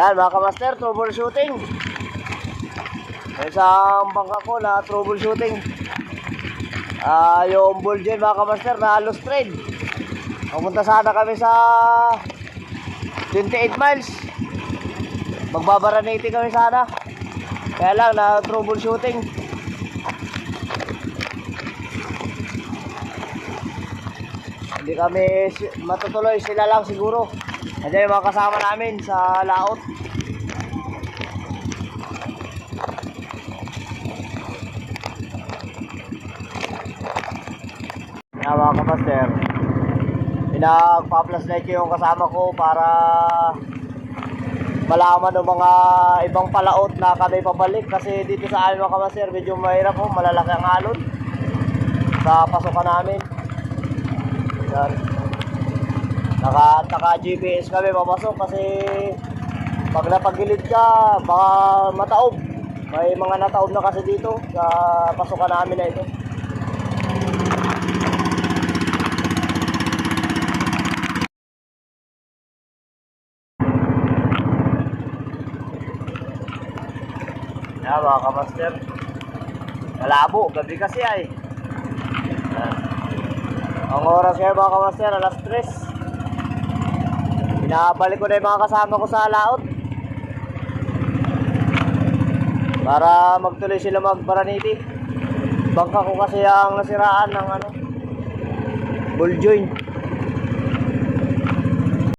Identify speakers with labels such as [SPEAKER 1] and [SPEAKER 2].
[SPEAKER 1] Yan mga kamaster, troubleshooting. May isang bangka ko na troubleshooting. Ah, yung ball dyan mga kamaster na lost trade. Pumunta sana kami sa 28 miles. Magbabaraniti kami sana. Kaya lang na troubleshooting. Hindi kami matutuloy sila lang siguro. Nandiyan yung mga kasama namin sa laot. Yan mga kapaster. Pinagpa-plus light yung kasama ko para malaman ng mga ibang palaot na kami pabalik kasi dito sa amin mga kapaster medyo mahirap po, malalaki ang alon sa pasokan namin. Yan. Naka, naka GPS kami papasok kasi pag napagilid ka, baka mataob. May mga nataob na kasi dito sa pasukan namin na ito. Yan mga kamaster. Malabo, gabi kasi ay. Ang oras ngayon mga kamaster, alas 3. Pinabalik ko na yung mga kasama ko sa laot. Para magtuloy sila magbaraniti. Bangka ko kasi ang nasiraan ng ano, ball joint.